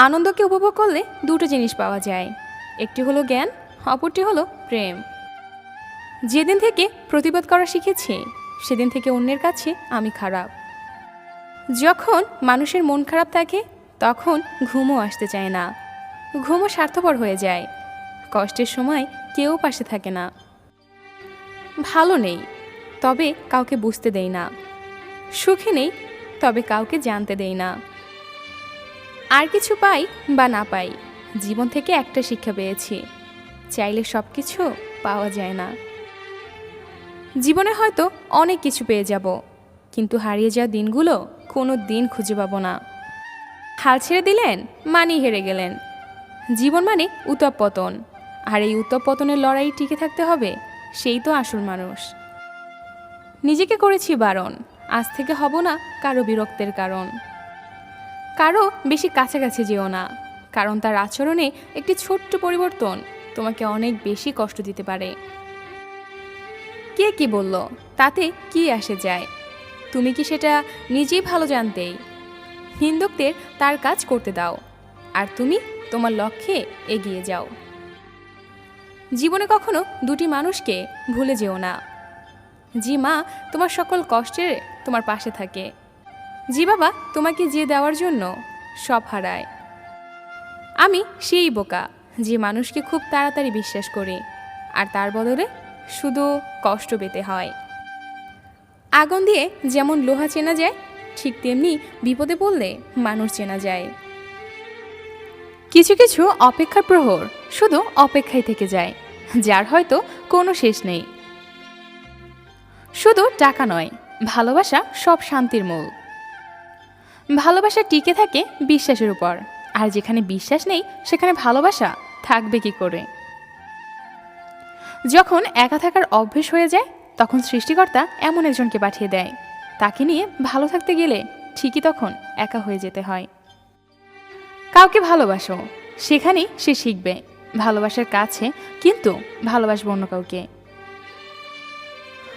আনন্দকে উপভোগ করলে দুটো জিনিস পাওয়া যায়। একটি হলো জ্ঞান, অপরটি হলো প্রেম। যেদিন থেকে প্রতিবাদ করা শিখেছি, সেদিন থেকে অন্যের কাছে আমি খারাপ। যখন মানুষের মন খারাপ থাকে, তখন ঘুমও আসতে চায় না। ঘুমও স্বার্থপর হয়ে যায়। কষ্টের সময় কেউ পাশে থাকে না। ভালো নেই, তবে কাউকে বুঝতে দেই না। সুখে নেই, তবে কাউকে জানতে দেই না। আর কিছু পাই বা না পাই, জীবন থেকে একটা শিক্ষা পেয়েছি। চাইলে সব কিছু পাওয়া যায় না। জীবনে হয়তো অনেক কিছু পেয়ে যাব, কিন্তু হারিয়ে যাওয়া দিনগুলো কোনো দিন খুঁজে পাবো না। হাল ছেড়ে দিলেন মানি হেরে গেলেন। জীবন মানে উত্তপ পতন আর এই উত্তপ পতনের লড়াই টিকে থাকতে হবে, সেই তো আসল মানুষ। নিজেকে করেছি বারণ, আজ থেকে হব না কারও বিরক্তের কারণ। কারও বেশি কাছাকাছি যেও না, কারণ তার আচরণে একটি ছোট্ট পরিবর্তন তোমাকে অনেক বেশি কষ্ট দিতে পারে। কে কি বলল? তাতে কি আসে যায়? তুমি কি সেটা নিজেই ভালো জানতেই হিন্দুকদের তার কাজ করতে দাও, আর তুমি তোমার লক্ষ্যে এগিয়ে যাও। জীবনে কখনো দুটি মানুষকে ভুলে যেও না। জি মা তোমার সকল কষ্টের তোমার পাশে থাকে জি বাবা, তোমাকে যে দেওয়ার জন্য। সব হারায়। আমি সেই বোকা, যে মানুষকে খুব তাড়াতাড়ি বিশ্বাস করি। আর তার বদলে শুধু কষ্ট পেতে হয়। আগুন দিয়ে যেমন লোহা চেনা যায়, ঠিক তেমনি বিপদে পড়লে মানুষ চেনা যায়। কিছু কিছু অপেক্ষার প্রহর শুধু অপেক্ষায় থেকে যায়, যার হয়তো কোনো শেষ নেই। শুধু টাকা নয়, ভালোবাসা সব শান্তির মূল। ভালোবাসা টিকে থাকে বিশ্বাসের উপর। আর যেখানে বিশ্বাস নেই, সেখানে ভালোবাসা থাকবে কি করে? যখন একা থাকার অভ্যেস হয়ে যায়, তখন সৃষ্টিকর্তা এমন একজনকে পাঠিয়ে দেয়। তাকে নিয়ে ভালো থাকতে গেলে ঠিকই তখন একা হয়ে যেতে হয়। কাউকে ভালোবাসো, সেখানেই সে শিখবে। ভালোবাসার কাছে কিন্তু ভালোবাসবো অন্য কাউকে।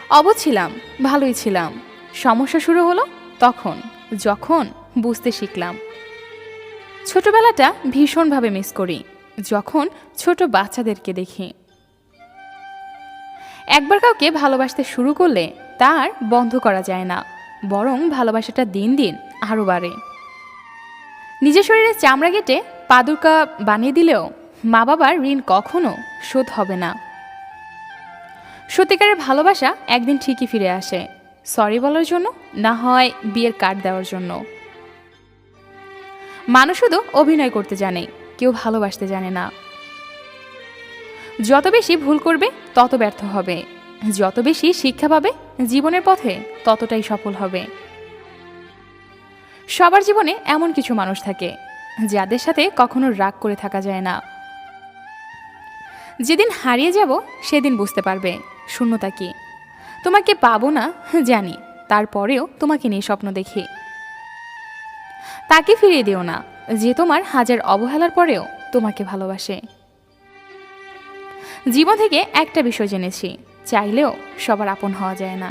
অবধ ছিলাম ভালোই ছিলাম। সমস্যা শুরু হলো তখন, যখন বুঝতে শিখলাম। ছোটবেলাটা ভীষণভাবে মিস করি, যখন ছোট বাচ্চাদেরকে দেখি। একবার কাউকে ভালোবাসতে শুরু করলে তার বন্ধ করা যায় না, বরং ভালোবাসাটা দিন দিন আরও বাড়ে। নিজের শরীরে চামড়া কেটে পাদুকা বানিয়ে দিলেও মা বাবার ঋণ কখনো শোধ হবে না। সত্যিকারের ভালোবাসা একদিন ঠিকই ফিরে আসে সরি বলার জন্য, না হয় বিয়ের কার্ড দেওয়ার জন্য। মানুষ শুধু অভিনয় করতে জানে, কেউ ভালোবাসতে জানে না। যত বেশি ভুল করবে, তত ব্যর্থ হবে। যত বেশি শিক্ষা পাবে, জীবনের পথে ততটাই সফল হবে। সবার জীবনে এমন কিছু মানুষ থাকে, যাদের সাথে কখনো রাগ করে থাকা যায় না। যেদিন হারিয়ে যাব, সেদিন বুঝতে পারবে, শূন্যতা কি। তোমাকে পাবো না, জানি, তারপরেও তোমাকে নিয়ে স্বপ্ন দেখি। তাকে ফিরিয়ে দিও না, যে তোমার হাজার অবহেলার পরেও তোমাকে ভালোবাসে। জীবন থেকে একটা বিষয় জেনেছি, চাইলেও সবার আপন হওয়া যায় না।